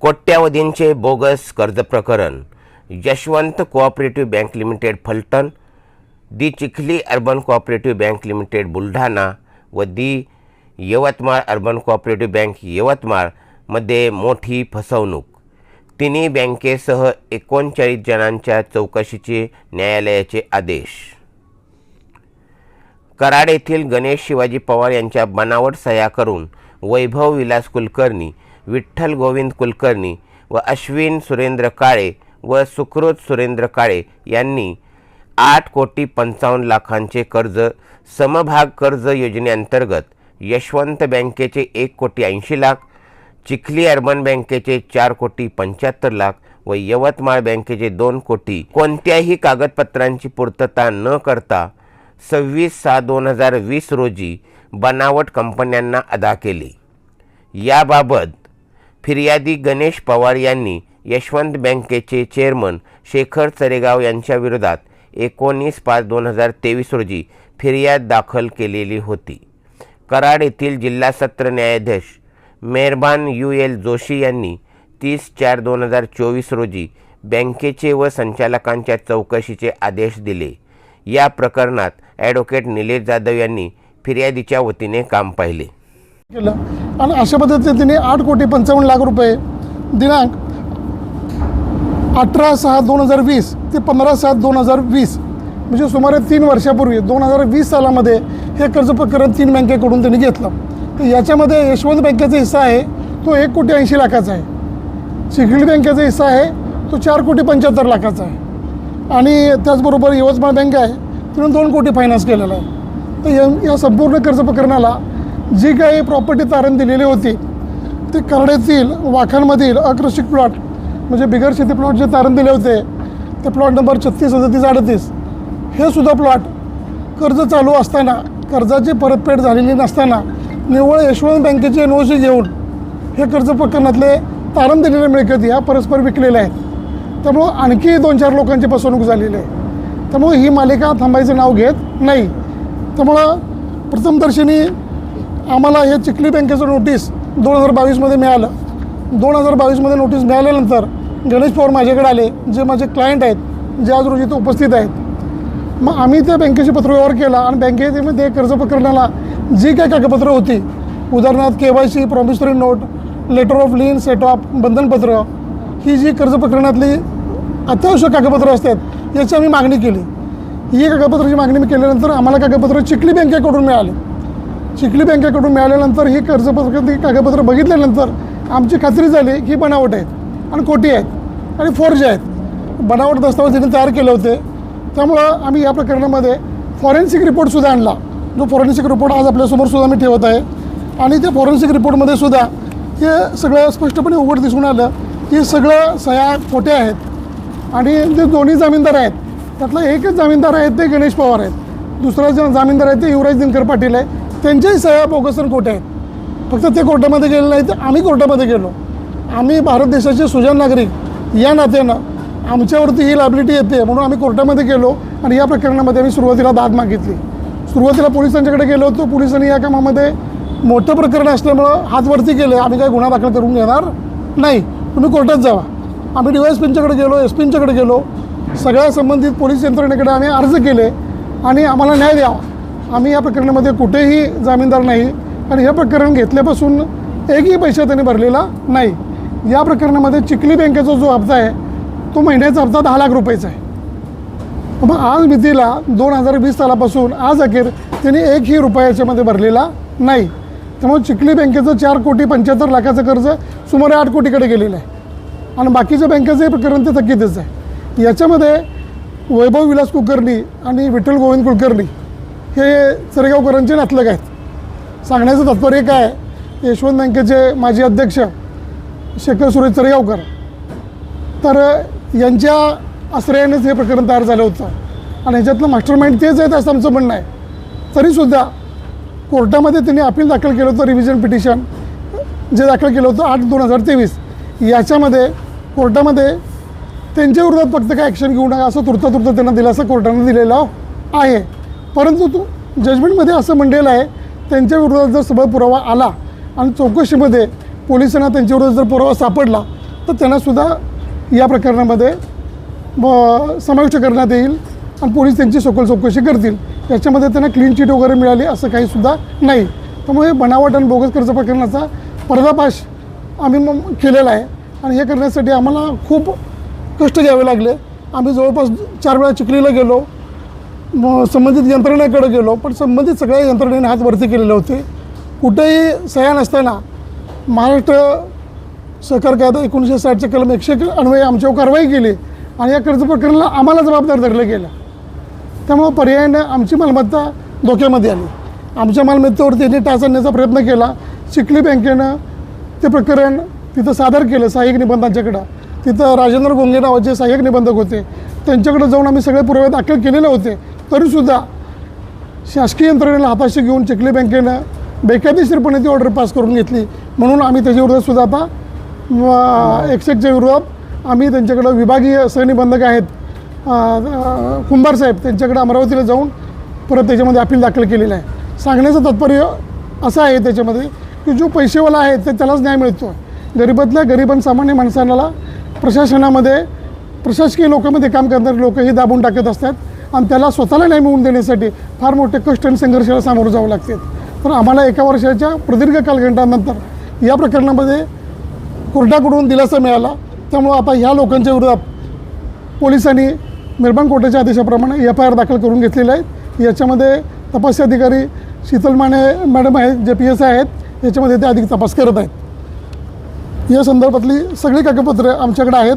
कोट्यावधींचे bogus कर्ज प्रकरण. Yashwant co-operative bank limited Phaltan. The Chikhli urban co-operative bank limited Buldhana. व the Yavatmal urban co-operative bank यवतमाळमध्ये मोठी फसवणूक. तिन्ही बँकेसह एकोणचाळीस जणांच्या चौकशीचे न्यायालयाचे आदेश. कराड येथील गणेश शिवाजी पवार यांच्या बनावट सह्या करून वैभव विलास कुलकर्णी विठ्ठल गोविंद कुलकर्णी व अश्विन सुरेंद्र काळे व सुकृत सुरेंद्र काळे यांनी आठ कोटी पंचावन्न लाखांचे कर्ज समभाग कर्ज योजनेअंतर्गत यशवंत बँकेचे एक कोटी ऐंशी लाख चिखली अर्बन बँकेचे चार कोटी पंच्याहत्तर लाख व यवतमाळ बँकेचे दोन कोटी कोणत्याही कागदपत्रांची पूर्तता न करता सव्वीस सहा दोन हजार वीस रोजी बनावट कंपन्यांना अदा केली. याबाबत फिर्यादी गणेश पवार यांनी यशवंत बँकेचे चेअरमन शेखर चरेगाव यांच्याविरोधात एकोणीस पाच दोन हजार तेवीस रोजी फिर्याद दाखल केलेली होती. कराड येथील जिल्हा सत्र न्यायाधीश मेहरबान यू एल जोशी यांनी तीस चार दोन हजार चोवीस रोजी बँकेचे व संचालकांच्या चौकशीचे आदेश दिले. या प्रकरणात ॲडव्होकेट निलेश जाधव यांनी फिर्यादीच्या वतीने काम पाहिले. केलं. आणि अशा पद्धतीने तिने आठ कोटी पंचावन्न लाख रुपये दिनांक अठरा सहा दोन हजार वीस ते पंधरा सात दोन हजार वीस म्हणजे सुमारे तीन वर्षापूर्वी दोन हजार वीस सालामध्ये हे कर्ज प्रकरण तीन बँकेकडून त्यांनी घेतलं. तर याच्यामध्ये यशवंत बँकेचा हिस्सा आहे तो एक कोटी ऐंशी लाखाचा आहे. चिखली बँकेचा हिस्सा आहे तो चार कोटी पंच्याहत्तर लाखाचा आहे. आणि त्याचबरोबर यवतमाळ बँक आहे तिथून दोन कोटी फायनान्स केलेला आहे. तर या या संपूर्ण कर्ज प्रकरणाला जी काही प्रॉपर्टी तारण दिलेली होती ते करड्यातील वाखांमधील अकृषिक प्लॉट म्हणजे बिगर शेती प्लॉट जे तारण दिले होते ते प्लॉट नंबर छत्तीस सदतीस अडतीस हे सुद्धा प्लॉट कर्ज चालू असताना कर्जाची परतफेड झालेली नसताना निव्वळ यशवंत बँकेचे एन ओ सी घेऊन हे कर्ज प्रकरणातले तारण दिलेले मिळकती ह्या परस्पर विकलेल्या आहेत. त्यामुळं आणखी दोन चार लोकांची फसवणूक झालेली आहे. त्यामुळं ही मालिका थांबायचं नाव घेत नाही. त्यामुळं प्रथमदर्शनी आम्हाला हे चिखली बँकेचं नोटीस दोन हजार बावीसमध्ये मिळालं. दोन हजार बावीसमध्ये नोटीस मिळाल्यानंतर गणेश पवार माझ्याकडे आले जे माझे क्लायंट आहेत जे आज रोजी इथं उपस्थित आहेत. मग आम्ही त्या बँकेशी पत्रव्यवहार केला आणि बँकेमध्ये कर्ज प्रकरणाला जी काही कागदपत्रं होती उदाहरणार्थ K Y C promissory note letter of lien set off बंधनपत्र ही जी कर्ज प्रकरणातली अत्यावश्यक कागदपत्रं असतात याची आम्ही मागणी केली. ही कागदपत्राची मागणी मी केल्यानंतर आम्हाला कागदपत्र चिखली बँकेकडून मिळाली. चिखली बँकेकडून मिळाल्यानंतर ही कर्जपत्र ती कागदपत्र बघितल्यानंतर आमची खात्री झाली की बनावट आहेत आणि खोटी आहेत आणि फोर्ज आहेत. बनावट दस्तावेज त्यांनी तयार केले होते. त्यामुळं आम्ही या प्रकरणामध्ये फॉरेन्सिक रिपोर्टसुद्धा आणला. जो फॉरेन्सिक रिपोर्ट आज आपल्यासमोर सुद्धा मी ठेवत आहे. आणि त्या फॉरेन्सिक रिपोर्टमध्ये सुद्धा हे सगळं स्पष्टपणे उघड दिसून आलं. की सगळं सह्या खोट्या आहेत. आणि जे दोन्ही जामीनदार आहेत त्यातला एकच जामीनदार आहेत ते गणेश पवार आहेत. दुसरा जो जामीनदार आहे ते युवराज दिनकर पाटील आहे. त्यांच्याही सगळ्या बोगसर आणि आहेत. फक्त ते कोर्टामध्ये गेले नाही तर आम्ही कोर्टामध्ये गेलो. आम्ही भारत देशाचे सुजन नागरिक या नात्यानं आमच्यावरती ही लायबिलिटी येते म्हणून आम्ही कोर्टामध्ये गेलो आणि या प्रकरणामध्ये आम्ही सुरुवातीला दाद मागितली. सुरुवातीला पोलिसांच्याकडे गेलो होतो. पोलिसांनी या कामामध्ये मोठं प्रकरण असल्यामुळं हातवरती केलं. आम्ही काय गुन्हा दाखल करून घेणार नाही. तुम्ही कोर्टात जावा. आम्ही डी वाय एस पींच्याकडे गेलो एस पींच्याकडे गेलो. सगळ्या संबंधित पोलीस यंत्रणेकडे आम्ही अर्ज केले आणि आम्हाला न्याय द्यावा. आम्ही या प्रकरणामध्ये कुठेही जामीनदार नाही आणि हे प्रकरण घेतल्यापासून एकही पैसा त्यांनी भरलेला नाही. या प्रकरणामध्ये चिखली बँकेचा जो हप्ता आहे तो महिन्याचा हप्ता दहा लाख रुपयाचा आहे. मग आज मितीला दोन हजार वीस सालापासून आज अखेर त्यांनी एकही रुपया याच्यामध्ये भरलेला नाही. त्यामुळे चिखली बँकेचं चार कोटी पंच्याहत्तर लाखाचं कर्ज सुमारे आठ कोटीकडे गेलेलं आहे. आणि बाकीच्या बँकेचं हे प्रकरण ते थकीतच आहे? याच्यामध्ये वैभव विलास कुलकर्णी आणि विठ्ठल गोविंद कुलकर्णी हे चरेगावकरांचे नातलग आहेत. सांगण्याचं तात्पर्य काय यशवंत बँकेचे माजी अध्यक्ष शेखर सुरेश चरेगावकर तर यांच्या आश्रयानेच हे प्रकरण तयार झालं होतं. आणि ह्याच्यातलं मास्टर माइंड तेच आहेत असं आमचं म्हणणं आहे. तरीसुद्धा कोर्टामध्ये त्यांनी अपील दाखल केलं होतं रिव्हिजन पिटिशन जे दाखल केलं होतं आठ दोन हजार तेवीस. याच्यामध्ये कोर्टामध्ये त्यांच्या विरोधात फक्त काय ॲक्शन घेऊ नका असं तुर्त तुर्त त्यांना दिलासा कोर्टानं दिलेला आहे. परंतु तो जजमेंटमध्ये असं म्हणलेलं आहे त्यांच्या विरोधात जर सबळ पुरावा आला आणि चौकशीमध्ये पोलिसांना त्यांच्या विरोधात जर पुरावा सापडला तर त्यांनासुद्धा या प्रकरणामध्ये ब- समाविष्ट करण्यात येईल आणि पोलीस त्यांची सखोल चौकशी करतील. याच्यामध्ये त्यांना क्लीन चिट वगैरे मिळाली असं काहीसुद्धा नाही. त्यामुळे बनावट आणि बोगस कर्ज प्रकरणाचा पर्दापाश आम्ही मग केलेला आहे. आणि हे करण्यासाठी आम्हाला खूप कष्ट घ्यावे लागले. आम्ही जवळपास चार वेळा चिखलीला गेलो. मग संबंधित यंत्रणेकडे गेलो पण संबंधित सगळ्या यंत्रणेने हात वरती केलेले होते. कुठेही सह्या नसताना महाराष्ट्र सहकार कायदा एकोणीसशे साठचे कलम एकशे एक अन्वये आमच्यावर कारवाई केली आणि या कर्ज प्रकरणाला आम्हाला जबाबदार धरलं गेलं. त्यामुळं पर्यायानं आमची मालमत्ता धोक्यामध्ये आली. आमच्या मालमत्तेवर त्यांनी टाच आणण्याचा प्रयत्न केला. चिखली बँकेनं ते प्रकरण तिथं सादर केलं सहाय्यक निबंधांच्याकडं. तिथं राजेंद्र गोंगे नावाचे सहाय्यक निबंधक होते. त्यांच्याकडे जाऊन आम्ही सगळे पुरावे दाखल केलेले होते. तरीसुद्धा शासकीय यंत्रणेला हाताशी घेऊन चिखली बँकेनं बेकायदेशीरपणे ती ऑर्डर पास करून घेतली. म्हणून आम्ही त्याच्या विरोधात सुद्धा आता म, एकशे एकच्या विरोधात आम्ही त्यांच्याकडं विभागीय सहनिबंधक आहेत. कुंभार साहेब त्यांच्याकडे अमरावतीला जाऊन परत त्याच्यामध्ये अपील दाखल केलेलं आहे. सांगण्याचं तात्पर्य असं आहे त्याच्यामध्ये की जो पैसेवाला आहे ते त्यालाच न्याय मिळतो. गरिबातल्या गरीब आणि सामान्य माणसाला प्रशासनामध्ये प्रशासकीय लोकांमध्ये काम करणारे लोक हे दाबून टाकत असतात. आणि त्याला स्वतःला न्याय मिळवून देण्यासाठी फार मोठे कष्ट आणि संघर्षाला सामोरं जावं लागते. तर आम्हाला एका वर्षाच्या प्रदीर्घ कालखंडानंतर या प्रकरणामध्ये कोर्टाकडून दिलासा मिळाला. त्यामुळं आता ह्या लोकांच्या विरोधात पोलिसांनी निर्माण कोर्टाच्या आदेशाप्रमाणे एफ आय आर दाखल करून घेतलेले आहेत. याच्यामध्ये तपास अधिकारी शीतल माने मॅडम आहेत जे पी एस आय आहेत याच्यामध्ये ते अधिक तपास करत आहेत. या संदर्भातली सगळी कागदपत्रं आमच्याकडे आहेत.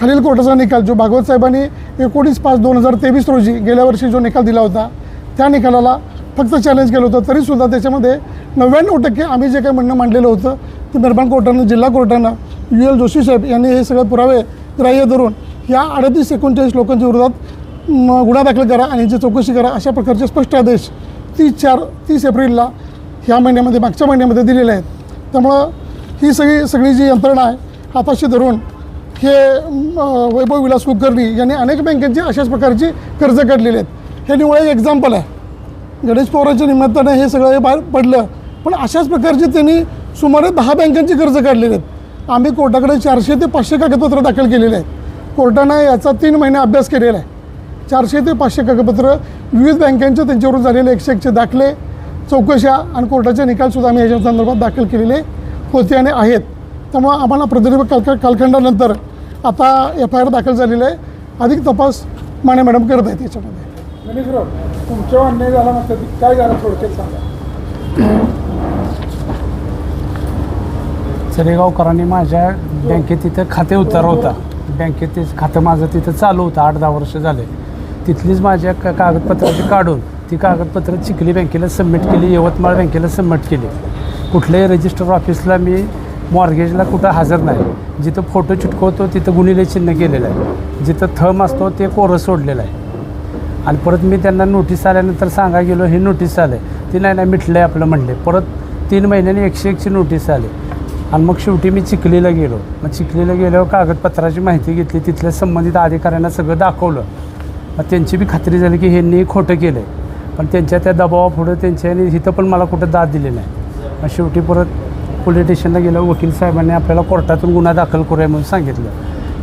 खालील कोर्टाचा निकाल जो भागवत साहेबांनी एकोणीस पाच दोन हजार तेवीस रोजी गेल्या वर्षी जो निकाल दिला होता त्या निकालाला फक्त चॅलेंज केलं होतं. तरीसुद्धा त्याच्यामध्ये नव्याण्णव टक्के आम्ही जे काही म्हणणं मांडलेलं होतं ते निर्माण कोर्टानं जिल्हा कोर्टानं यू एल जोशी साहेब यांनी हे सगळे पुरावे ग्राह्य धरून या अडतीस एकोणचाळीस लोकांच्या विरोधात गुन्हा दाखल करा आणि याची चौकशी करा अशा प्रकारचे स्पष्ट आदेश तीस चार तीस एप्रिलला ह्या महिन्यामध्ये मागच्या महिन्यामध्ये दिलेले आहेत. त्यामुळं ही सगळी सगळी जी यंत्रणा आहे हाताशी धरून हे वैभव विलास कुलकर्णी यांनी अनेक बँकेची अशाच प्रकारची कर्ज काढलेली आहेत. हे निवळ एक एक्झाम्पल आहे. गणेश पवारांच्या निमित्तानं हे सगळं हे बाहेर पडलं. पण अशाच प्रकारचे त्यांनी सुमारे दहा बँकांची कर्ज काढलेली आहेत. आम्ही कोर्टाकडे चारशे ते पाचशे कागदपत्र दाखल केलेले आहेत. कोर्टानं याचा तीन महिने अभ्यास केलेला आहे. चारशे ते पाचशे कागदपत्र विविध बँकांचे त्यांच्यावरून झालेले एकशे एकशे दाखले चौकशा आणि कोर्टाचे निकालसुद्धा आम्ही याच्या संदर्भात दाखल केलेले होते आणि आहेत. त्यामुळं आम्हाला प्रदीर्घ काल कालखंडानंतर आता एफ आय आर दाखल झालेला आहे. अधिक तपास माने मॅडम करत आहेत याच्यामध्ये. तुमच्यावर अन्याय झाला नसतं काय झालं थोडक्यात सांगा. चरेगावकरांनी माझ्या बँकेत तिथं खाते उतार होता. बँकेत ते खातं माझं तिथं चालू होतं. आठ दहा वर्ष झाले. तिथलीच माझ्या क कागदपत्राची काढून ती कागदपत्र चिखली बँकेला सबमिट केली यवतमाळ बँकेला सबमिट केली. कुठल्याही रजिस्टर ऑफिसला मी मॉर्गेजला कुठं हजर नाही. जिथं फोटो चिटकवतो तिथं गुणिले चिन्ह केलेलं आहे. जिथं थम असतो ते कोरं सोडलेलं आहे. आणि परत मी त्यांना नोटीस आल्यानंतर सांगा गेलो हे नोटीस आलं आहे ती नाही नाही मिटलं आहे आपलं म्हणले. परत तीन महिन्यांनी एकशे एकची नोटीस आली. आणि मग शेवटी मी चिखलीला गेलो. मग चिखलीला गेल्यावर कागदपत्राची माहिती घेतली. तिथल्या संबंधित अधिकाऱ्यांना सगळं दाखवलं. मग त्यांची बी खात्री झाली की ह्यांनी खोटं केलं आहे पण त्यांच्या त्या दबावापुढं त्यांच्यानी इथं पण मला कुठं दाद दिली नाही. मग शेवटी परत पोलीस स्टेशनला गेलं वकील साहेबांनी आपल्याला कोर्टातून गुन्हा दाखल करूया म्हणून सांगितलं.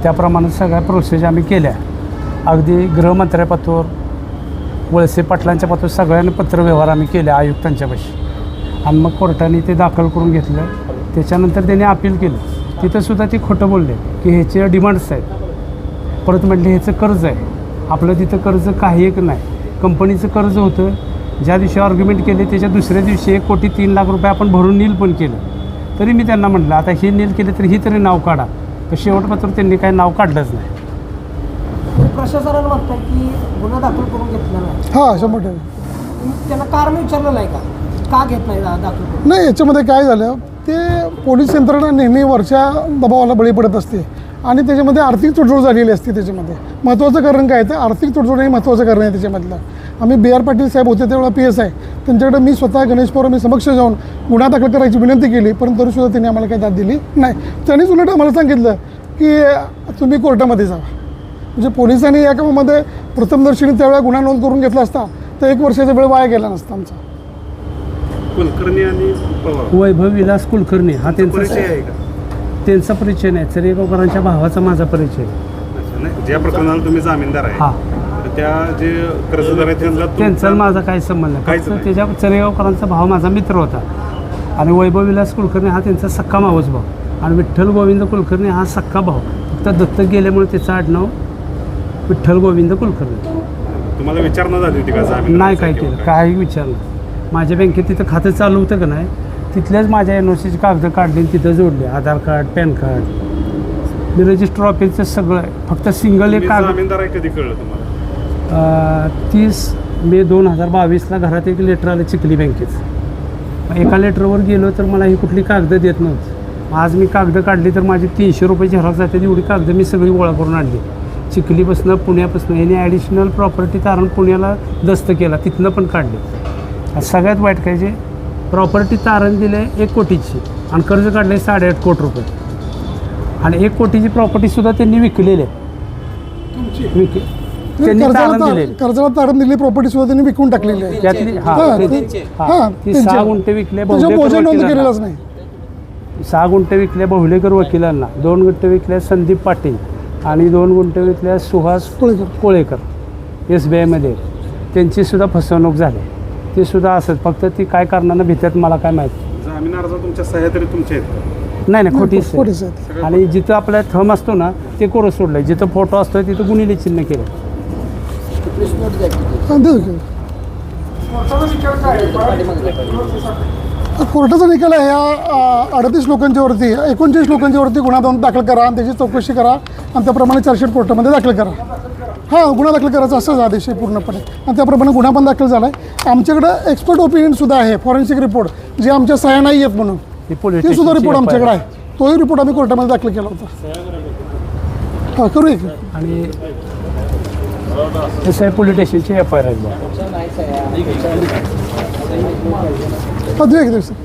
त्याप्रमाणे सगळ्या प्रोसेस आम्ही केल्या अगदी गृहमंत्र्यापातोर वळसे पाटलांच्या पातूर सगळ्यांनी पत्रव्यवहार आम्ही केले आयुक्तांच्यापाशी आणि मग कोर्टाने ते दाखल करून घेतलं. त्याच्यानंतर त्यांनी अपील केलं. तिथंसुद्धा ते खोटं बोलले की ह्याचे डिमांड्स आहेत. परत म्हटले ह्याचं कर्ज आहे. आपलं तिथं कर्ज काही एक नाही. कंपनीचं कर्ज होतं. ज्या दिवशी आर्ग्युमेंट केले त्याच्या दुसऱ्या दिवशी एक कोटी तीन लाख रुपये आपण भरून नील पण केलं. तरी मी त्यांना म्हटलं आता हे नील केलं तर ही तरी नाव काढा. तर शेवटपात्र त्यांनी काही नाव काढलंच नाही. प्रशासनाला म्हणतात की गुन्हा दाखल करून घेतला नाही. हां शंभर टक्के. तुम्ही त्यांना कारण विचारलं नाही का? का घेत नाही दा- दाखल करून? नाही याच्यामध्ये काय झालं ते पोलीस यंत्रणा नेहमी वरच्या दबावाला बळी पडत असते आणि त्याच्यामध्ये आर्थिक तुटजोड झालेली असते त्याच्यामध्ये. महत्त्वाचं कारण काय तर आर्थिक तुटजोड हे महत्त्वाचं कारण आहे त्याच्यामधलं. आम्ही बी आर पाटील साहेब होते त्यावेळेला पी एस आय त्यांच्याकडे मी स्वतः गणेश पवार मी समक्ष जाऊन गुन्हा दाखल करायची विनंती केली परंतु तरीसुद्धा त्यांनी आम्हाला काही दाद दिली नाही. त्यांनीच उलट आम्हाला सांगितलं की तुम्ही कोर्टामध्ये जावा. म्हणजे पोलिसांनी या कामामध्ये प्रथमदर्शनी त्यावेळेला गुन्हा नोंद करून घेतला असता तर एक वर्षाचा वेळ वाया गेला नसता आमचा. कुलकर्णी आणि वैभव विलास कुलकर्णी हा परिचय त्यांचा आहे का? त्यांचा परिचय नाही चरेगावकरांच्या भावाचा माझा परिचय. आहे. ज्या प्रकरणाला तुम्ही जामीनदार हा. आहे त्या जे कर्जदार आहेत त्यांना त्यांचा तुमचा- माझा काही संबंध नाही. काहीच फक्त नाही. त्याच्या चरेगावकरांचा भाव माझा मित्र होता. आणि वैभव विलास कुलकर्णी हा त्यांचा सक्का मावस भाऊ. आणि विठ्ठल गोविंद कुलकर्णी हा सक्का भाऊ. फक्त दत्तक गेल्यामुळे त्याचं आडनाव विठ्ठल गोविंद कुलकर्णी. तुम्हाला विचारणा झाली होती का? जामीन नाही काय केलं. काही विचारलं माझ्या बँकेत तिथं खातं चालू होतं का नाही तिथल्याच माझ्या एन ओ सीची कागदं काढली आणि तिथं जोडले. Aadhaar card PAN card. मी रजिस्टर ऑफिसचं सगळं फक्त सिंगल एक कागद जामीनदार आहे कधी कळलं तुम्हाला? तीस मे दोन हजार बावीसला घरात एक लेटर आलं चिखली बँकेचं एका लेटरवर गेलो तर मला ही कुठली कागदं देत नव्हती. आज मी कागदं काढली तर माझी तीनशे रुपयाची हरक जाते एवढी कागदं मी सगळी गोळा करून आणली. चिखलीपासनं पुण्यापासनं याने ॲडिशनल प्रॉपर्टी तारण पुण्याला दस्त केला तिथनं पण काढले. सगळ्यात वाईट काय जे प्रॉपर्टी तारण दिले एक कोटीची आणि कर्ज काढले साडेआठ कोटी रुपये. आणि एक कोटीची प्रॉपर्टीसुद्धा त्यांनी विकलेली आहे. विक त्यांनी तारण कर्जाला दिलेली. ता- कर्जाला तारण दिली प्रॉपर्टी सुद्धा त्यांनी विकून टाकलेली आहे. त्यातली हा हा, ते- ते- हा, हा, ती त्यांचे- सहा गुंठे विकले त्याच्या बहुलेकर मोजे नोंद वकिलांना. केलेलाच नाही. सहा गुंठे विकले बहुलेकर वकिलांना. दोन गुंठे विकले संदीप पाटील आणि दोन गुंठे विकल्या सुहास कोळेकर. कोळेकर. एस बी आयमध्ये. त्यांची सुद्धा फसवणूक झाली. ते सुद्धा असत फक्त ती काय कारणानं भीतात मला काय माहिती. जामीन अर्ज तुमच्या सह्या तरी तुमच्या आहेत का? नाही नाही खोटीच आहे. खोटीच आहे. आणि जिथं आपला थंब असतो ना ते कोरं सोडलंय. जिथं फोटो असतो तिथं गुन्हेली चिन्ह केलं. देऊ की. कोर्टाचा निकाल आहे? बाळा, कोर्टाचा निकाल आहे ह्या अडतीस लोकांच्या वरती एकोणचाळीस लोकांच्या वरती गुन्हा नोंद दाखल करा आणि त्याची चौकशी करा आणि त्याप्रमाणे चार्जशीट कोर्टामध्ये दाखल करा. हां गुन्हा दाखल करायचा असाच आदेश आहे पूर्णपणे. आणि त्याप्रमाणे गुन्हा पण दाखल झाला आहे आमच्याकडं एक्सपर्ट ओपिनियनसुद्धा आहे फॉरेन्सिक रिपोर्ट जे आमच्या सह्या नाही आहेत म्हणून. ते सुद्धा रिपोर्ट आमच्याकडे. आहे. तोही रिपोर्ट आम्ही कोर्टामध्ये दाखल केला होता. हां करूया आणि एस आय पोलीस स्टेशनची एफ आय आर आहे. हां देऊ सर